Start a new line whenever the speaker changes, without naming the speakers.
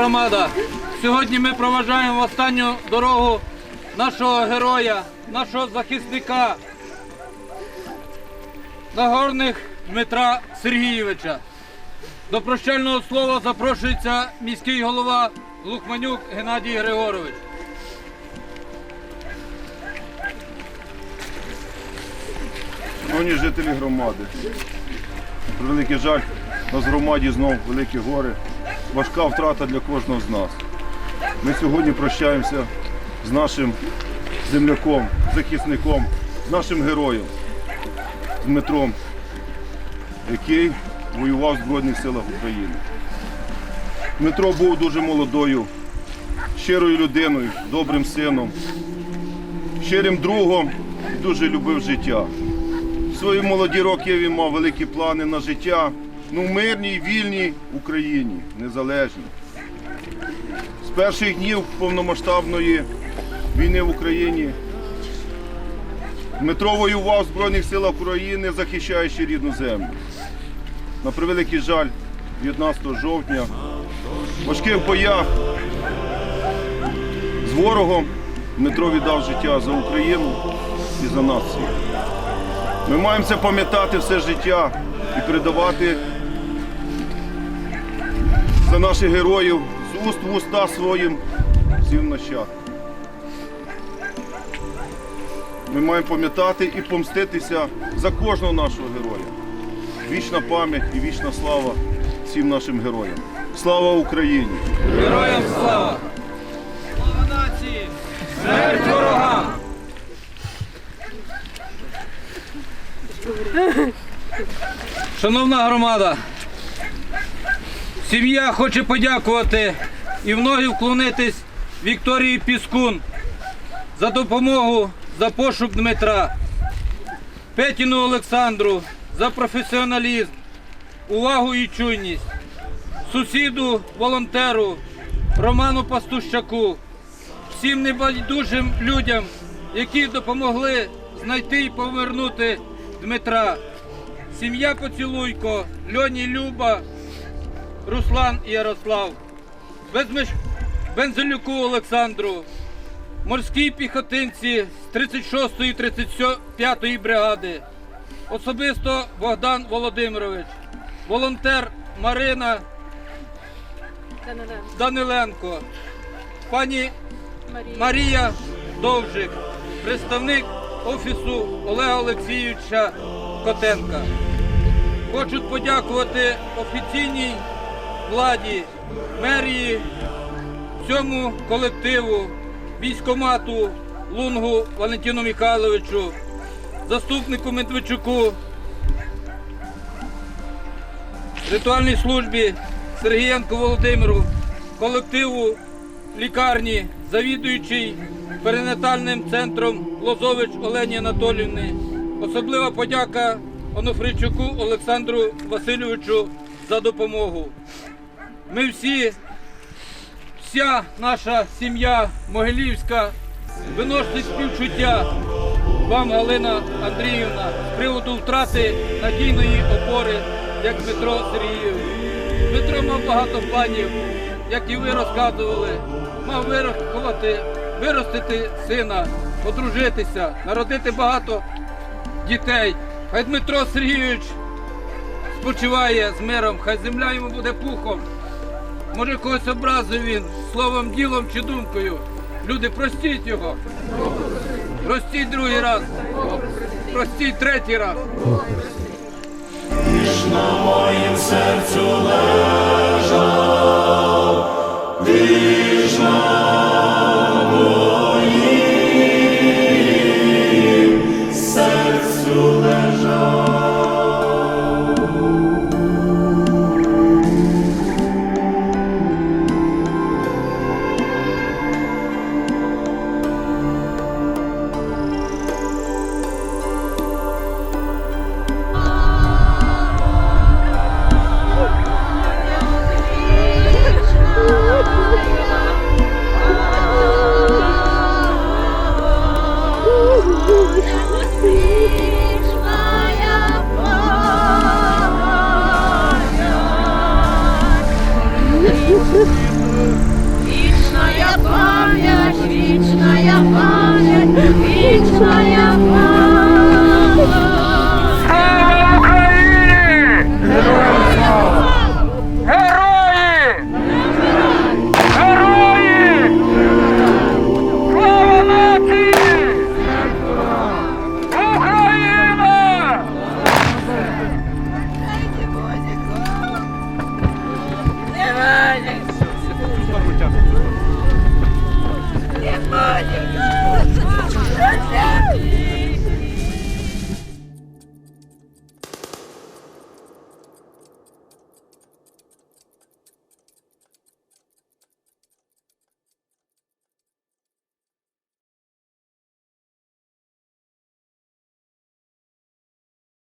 громада, сьогодні ми проважаємо останню дорогу нашого героя, нашого захисника, Нагорних Дмитра Сергійовича. До прощального слова запрошується міський голова Лухманюк Геннадій Григорович.
Шановні жителі громади, великий жаль, у нас в громаді знов великі гори, важка втрата для кожного з нас. Ми сьогодні прощаємося з нашим земляком, захисником, з нашим героєм Дмитром, який воював в Збройних силах України. Дмитро був дуже молодою, щирою людиною, добрим сином, щирим другом і дуже любив життя. В свої молоді роки він мав великі плани на життя ну, мирній, вільній Україні, незалежній. З перших днів повномасштабної війни в Україні Дмитро воював в Збройних силах України, захищаючи рідну землю. На превеликий жаль, 19 жовтня в важких боях з ворогом Дмитро віддав життя за Україну і за націю. Ми маємо це пам'ятати все життя і передавати за наших героїв з уст в уста своїм всім нащадкам. Ми маємо пам'ятати і помститися за кожного нашого героя. Вічна пам'ять і вічна слава всім нашим героям. Слава Україні!
Героям слава! Слава нації! Смерть ворогам! Шановна громада, сім'я хоче подякувати і в ноги вклонитись Вікторії Піскун за допомогу за пошук Дмитра, Петіну Олександру за професіоналізм, увагу і чуйність сусіду, волонтеру, Роману Пастущаку, всім небайдужим людям, які допомогли знайти і повернути Дмитра. Сім'я Поцілуйко, Льоні Люба, Руслан Ярослав, Безмеш... Бензелюку Олександру, морській піхотинці з 36-ї 35-ї бригади, особисто Богдан Володимирович, волонтер Марина Даниленко, пані
Марія.
Марія Довжик, представник офісу Олега Олексійовича Котенка. Хочуть подякувати офіційній владі, мерії, всьому колективу, військомату Лунгу Валентину Михайловичу, заступнику Медведчуку, ритуальній службі Сергієнку Володимиру, колективу лікарні, завідуючий перинатальним центром Лозович Олені Анатолівни. Особлива подяка Онофричуку Олександру Васильовичу за допомогу. Ми всі, вся наша сім'я Могилівська виносить співчуття вам, Галина Андріївна, з приводу втрати надійної опори, як Дмитро Сергійович. Дмитро мав багато планів, як і ви розказували. Мав виростити, виростити сина, одружитися, народити багато дітей. Хай Дмитро Сергійович спочиває з миром, хай земля йому буде пухом. Може когось образив він словом, ділом чи думкою. Люди, простіть його. Простіть другий раз. Простіть третій раз.
На моїм серцю лежать